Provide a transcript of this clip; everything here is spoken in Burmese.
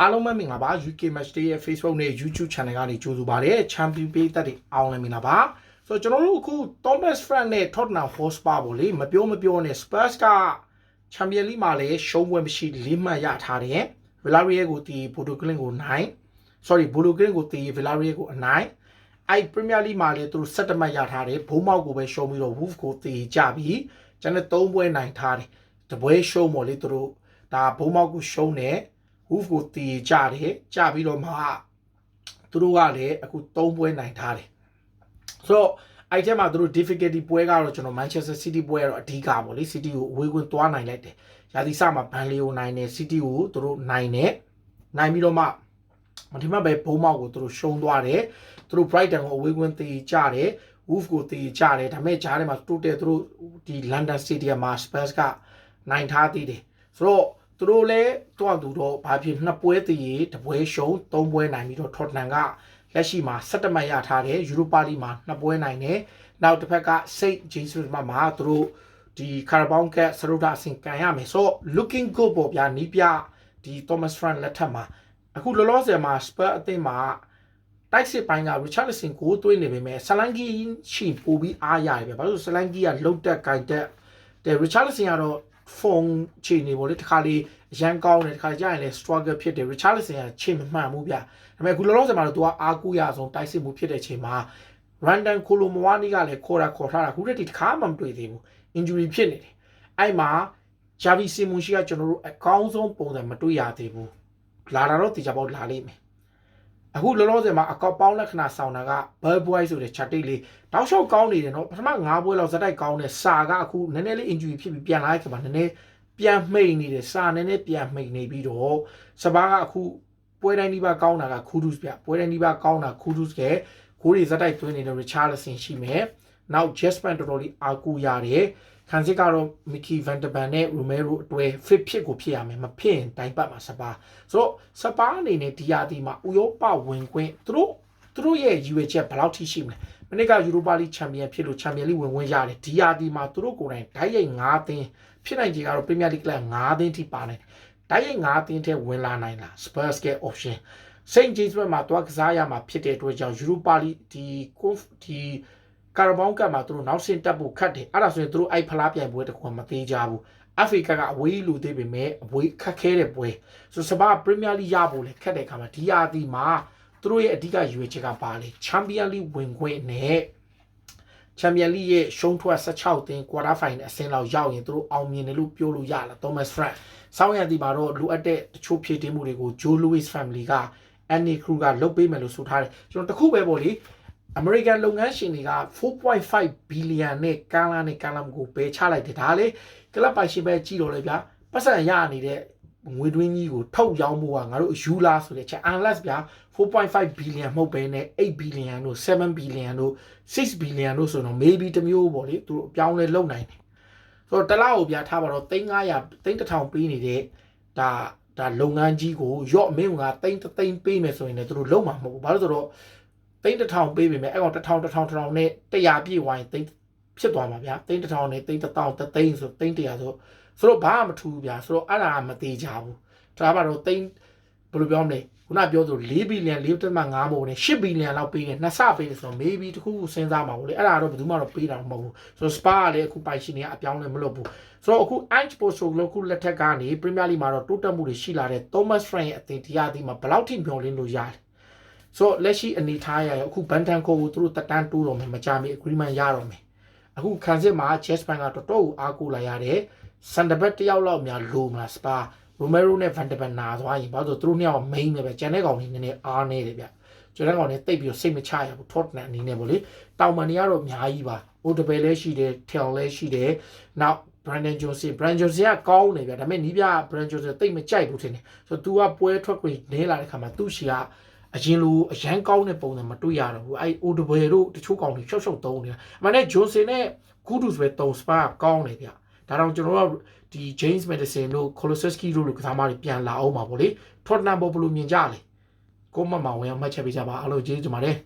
အားလုံးပဲမင်္ဂလာပါ UK Match Day ရဲ့ Facebook နဲ့ YouTube Channel ကနေကြိုဆိုပါရစေ Champion ပေးသက်တွေအောင်လည်းမင်္ဂလာပါဆိုတော့ကျွန်တော်တို့အခု Thomas Frank နဲ့ Tottenham Hotspur ပေါ့လေမပြောမပြောနဲ့ Spurs က Champion League မှာလည်းရှုံးပွဲမရှိ၄မှတ်ရထားတယ် Villarreal ကိုတီ Bodo Glimt ကိုနိုင် sorry Bodo Glimt ကိုတီ Villarreal ကိုအနိုင်အဲ့ Premier League မှာလည်းသူတို့7မှတ်ရထားတယ်ဘုံမောက်ကိုပဲရှုံးပြီးတော့ Wolf ကိုတီကြပြီးကျန်တဲ့3ပွဲနိုင်ထားတယ်တပွဲရှုံးပေါ့လေသူတို့ဒါဘုံမောက်ကိုရှုံးတယ် Wolf ကိုတီကြတယ်ကြပြီးတော့မှသူတို့ကလည်းအခု3ပွဲနိုင်ထားတယ်ဆိုတော့အဲ့ထဲမှာသူတို့ difficulty ပွဲကတော့ကျွန်တော် Manchester City ပွဲကတော့အဓိကပေါ့လေ City ကိုအဝေးကွင်းသွားနိုင်လိုက်တယ်ရာသီစမှာဘန်လီကိုနိုင်တယ် City ကိုသူတို့နိုင်တယ်နိုင်ပြီးတော့မှဒီမှာပဲဘုံမောက်ကိုသူတို့ရှုံးသွားတယ်သူတို့ Brighton ကိုအဝေးကွင်းတီကြတယ် Wolf ကိုတီကြတယ်ဒါပေမဲ့ဂျားထဲမှာ total သူတို့ဒီ London Stadium မှာ Spurs ကနိုင်ထားသေးတယ်ဆိုတော့ သူတို့လည်းတော့သူတော့ဘာဖြစ်နှစ်ပွဲတည်ရတပွဲရှုံးသုံးပွဲနိုင်ပြီးတော့ Tottenham ကလက်ရှိမှာ17မှတ်ရထားတယ် Europa League မှာနှစ်ပွဲနိုင်တယ်နောက်တစ်ဖက်က Saint James မှာမှာသူတို့ဒီ Carabao Cup စရုဒအဆင့်ကန်ရမယ်ဆိုတော့ looking good ပေါ့ဗျာနီးပြဒီ Thomas Frank လက်ထက်မှာအခုလောလောဆယ်မှာ Spurs အသင်းမှာတိုက်စစ်ပိုင်းက Richarlison ကိုသွေးနေပေမဲ့ဆလန်ကီရှိပို့ပြီးအားရတယ်ဗျဘာလို့ဆလန်ကီကလုတ်တက်ကြိုက်တက်တဲ့ Richarlison ကတော့ ဖုန်းချိန်နေပေါ့လေတခါလေးအရန်ကောင်းတယ်တခါကြာရင်လည်း struggle ဖြစ်တယ် Richarlison ကချိန်မမှန်ဘူးဗျဒါပေမဲ့အခုလောလောဆယ်မှာတော့သူကအားကိုးရဆုံးတိုက်စစ်မှုဖြစ်တဲ့ချိန်မှာ Random Colomwani ကလည်းခေါ်တာခေါ်ထားတာအခုတည်းဒီတခါမှမတွေ့သေးဘူး injury ဖြစ်နေတယ်အဲ့မှာ Javi Simon ရှိကကျွန်တော်တို့အကောင်းဆုံးပုံစံမတွေ့ရသေးဘူးလာတာတော့တေချာပေါက်လာလိမ့်မယ် အခုလောလောဆယ်မှာအကောက်ပေါင်းလက္ခဏာဆောင်တာက Bad Boy ဆိုတဲ့ chart လေးတောက်လျှောက်ကောင်းနေတယ်နော်ပထမ9ပွဲလောက်ဇက်တိုက်ကောင်းတယ်စာကအခုနည်းနည်းလေး injury ဖြစ်ပြီးပြန်လာတဲ့ချိန်မှာနည်းနည်းပြန်မှိတ်နေတယ်စာနည်းနည်းပြန်မှိတ်နေပြီးတော့စပါးကအခုပွဲတိုင်းဒီပါကောင်းတာကခူဒုစ်ပြပွဲတိုင်းဒီပါကောင်းတာခူဒုစ်ကဂိုးတွေဇက်တိုက်သွင်းနေတဲ့ Richarlison ရှိမယ်နောက် Jesper တော်တော်လေးအာကူရတယ် ခံစစ်ကတော့ Mickey Van der Ban နဲ့ Romero အတွဲ fit ဖြစ်ကိုဖြစ်ရမယ်မဖြစ်ရင်တိုင်ပတ်မှာစပါဆိုတော့စပါအနေနဲ့ဒီယာဒီမှာဥရောပဝင်ခွင့်သူတို့သူတို့ရဲ့ရည်ရွယ်ချက်ဘယ်လောက်ထိရှိမလဲမနေ့ကယူရိုပါလိချန်ပီယံဖြစ်လို့ချန်ပီယံလိဝင်ဝင်ရတယ်ဒီယာဒီမှာသူတို့ကိုယ်တိုင်ဓာတ်ရိုက်9သင်းဖြစ်နိုင်ခြေကတော့ပရီးမီးယားလိကလပ်9သင်းထိပါနိုင်ဓာတ်ရိုက်9သင်းထဲဝင်လာနိုင်လား Spurs က option St James ဘက်မှာတွားကစားရမှာဖြစ်တဲ့အတွက်ကြောင့်ယူရိုပါလိဒီဒီ ကာရဘောင်းကပ်မှာသူတို့နောက်ဆင့်တက်ဖို့ခတ်တယ်အဲ့ဒါဆိုရင်သူတို့အဲ့ဖလားပြိုင်ပွဲတခုမှမသေးကြဘူးအာဖရိကကအဝေးလူသေးပေမဲ့အဝေးခက်ခဲတဲ့ပွဲဆိုစပါပရီးမီးယားလိရဖို့လေခက်တဲ့ခါမှာဒီယာဒီမှာသူတို့ရဲ့အဓိကရွေးချက်ကပါလေချန်ပီယံလိဝင်ခွင့်နဲ့ချန်ပီယံလိရဲ့ရှုံးထွက်16သင်းကွာတာဖိုင်အဆင့်လောက်ရောက်ရင်သူတို့အောင်မြင်တယ်လို့ပြောလို့ရလား Thomas Frank စောင်းရသည်မှာတော့လိုအပ်တဲ့တချို့ဖြည့်တင်းမှုတွေကို Joe Louis family က Annie Crew ကလုပ်ပေးမယ်လို့ဆိုထားတယ်ကျွန်တော်တခုပဲပေါ့လေ American လုပ်ငန်းရှင်တွေက4.5 billion နဲ့ကမ်းလာနဲ့ကမ်းလာကိုပေးချလိုက်တယ်ဒါလေကလပ်ပိုင်ရှင်ပဲကြည့်တော့လေဗျာပတ်စံရနေတဲ့ငွေတွင်းကြီးကိုထုတ်ရောင်းမှုကငါတို့ယူလာဆိုတဲ့ချက် unless ဗျာ4.5 billion မဟုတ်ဘဲနဲ့8 billion တို့7 billion တို့6 billion တို့ဆိုတော့ maybe တစ်မျိုးပေါ့လေသူတို့အပြောင်းလဲလုပ်နိုင်တယ်ဆိုတော့တစ်လောက်ကိုဗျာထားပါတော့3900 3000ပေးနေတဲ့ဒါဒါလုပ်ငန်းကြီးကိုရော့မင်းကတိမ့်တိမ့်ပေးမယ်ဆိုရင်လည်းသူတို့လုံးမှာမဟုတ်ဘူးဘာလို့ဆိုတော့ တိမ့်တစ်ထောင်ပေးပြီမယ်အဲ့ကောင်တစ်ထောင်တစ်ထောင်တစ်ထောင်နဲ့100ပြည့်ဝိုင်းတိမ့်ဖြစ်သွားမှာဗျာတိမ့်တစ်ထောင်နဲ့တိမ့်တစ်ထောင်တစ်သိန်းဆိုတိမ့်100ဆိုဆိုတော့ဘာမှမထူးဘူးဗျာဆိုတော့အဲ့ဒါကမသေးကြဘူးဒါပါတော့တိမ့်ဘယ်လိုပြောမလဲခုနပြောဆို4ဘီလီယံ4.5မို့နဲ့8ဘီလီယံလောက်ပေးတယ်နှစ်ဆပေးတယ်ဆိုတော့ maybe တခုခုစဉ်းစားမှာပေါ့လေအဲ့ဒါတော့ဘယ်သူမှတော့ပေးတာမဟုတ်ဘူးဆိုတော့ spa ကလည်းအခုပိုင်ရှင်တွေကအပြောင်းလဲမလုပ်ဘူးဆိုတော့အခု Ange Postecoglou ခုလက်ထက်ကနေ Premier League မှာတော့တိုးတက်မှုတွေရှိလာတဲ့ Thomas Frank ရဲ့အသင်းတရားဒီမှာဘယ်လောက်ထိမျှော်လင့်လို့ရလဲ ဆိုတော့လက်ရှိအနေထားရရအခုဘန်တန်ကိုကိုသူတို့တက်တန်းတိုးတော့မယ်မကြမီ agreement ရတော့မယ်အခုခံစစ်မှာ Jasper ကတော်တော်ကိုအားကိုးလာရတဲ့စန်ဒဘက်တယောက်လောက်များလိုမလား Spa ရိုမဲရိုနဲ့ဗန်ဒဘန်နာသွားရင်ဘာလို့သူတို့နှစ်ယောက် main ပဲပဲကျန်တဲ့ကောင်တွေနည်းနည်းအားနေတယ်ဗျကျန်တဲ့ကောင်တွေတိတ်ပြီးစိတ်မချရဘူး Tottenham အနေနဲ့ပေါ့လေတောင်မန်တွေကတော့အများကြီးပါ Odebel လည်းရှိတယ် Tel လည်းရှိတယ်နောက် Brandon Johnson Brandon Johnson ကကောင်းတယ်ဗျဒါပေမဲ့နီးပြ Brandon Johnson တိတ်မကြိုက်ဘူးထင်တယ်ဆိုတော့ तू ကပွဲထွက်ခွင့်နေလာတဲ့ခါမှာသူ့ရှီက အရင်လိုအရန်ကောင်းတဲ့ပုံစံမတွေ့ရတော့ဘူးအဲ့ Odebel တို့တချို့ကောင်တွေရှော့ရှော့သုံးနေတာအမှန်နဲ့ Johnson နဲ့ Kudus ပဲတုံ spa ကောင်းတယ်ဗျဒါတော့ကျွန်တော်တို့ဒီ James Madison တို့ Kolosevsky တို့လိုကစားမတွေပြန်လာအောင်ပါဗောလေ Tottenham ဘောဘလို့မြင်ကြလေကိုမမောင်ဝင်အောင်မှတ်ချက်ပေးကြပါအားလုံးကျေးဇူးတင်ပါတယ်